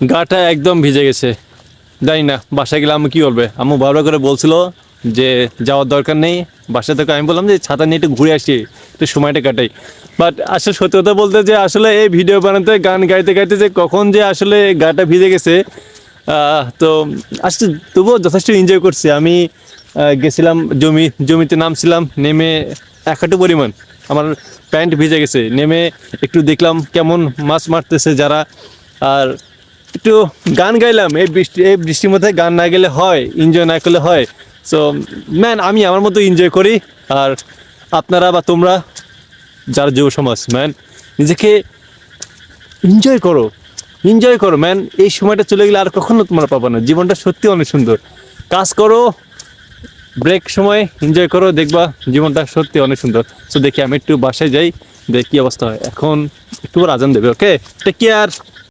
গাটা একদম ভিজে গেছে। জানি না, বাসায় গেলে আম্মু কী করবে আম্মু বারবার করে বলছিল যে যাওয়ার দরকার নেই বাসা থেকে আমি বললাম যে ছাতা নিয়ে একটু ঘুরে আসি, একটু সময়টা কাটাই। বাট আসলে সত্যি কথা বলতে যে আসলে এই ভিডিও বানাতে, গান গাইতে গাইতে যে কখন যে আসলে গাটা ভিজে গেছে তো আসলে তবুও যথেষ্ট এনজয় করছি। আমি গেছিলাম জমি, জমিতে নামছিলাম, নেমে এক পরিমাণ আমার প্যান্ট ভিজে গেছে। নেমে একটু দেখলাম কেমন মাছ মারতেছে যারা। আর একটু গান গাইলাম, এই বৃষ্টি, এই বৃষ্টির মধ্যে গান না গেলে হয় এনজয় না করলে হয়। সো ম্যান আমি আমার মতো এনজয় করি, আর আপনারা বা তোমরা, যারা যুব সমাজ ম্যান নিজেকে এনজয় করো এনজয় করো ম্যান এই সময়টা চলে গেলে আর কখনো তোমরা পাবো না। জীবনটা সত্যি অনেক সুন্দর। কাজ করো ব্রেক সময় এনজয় করো, দেখবা জীবনটা সত্যি অনেক সুন্দর। সো দেখি আমি একটু বাসায় যাই, দেখি অবস্থা হয়। এখন একটু আজান দেবে ওকে টেক কেয়ার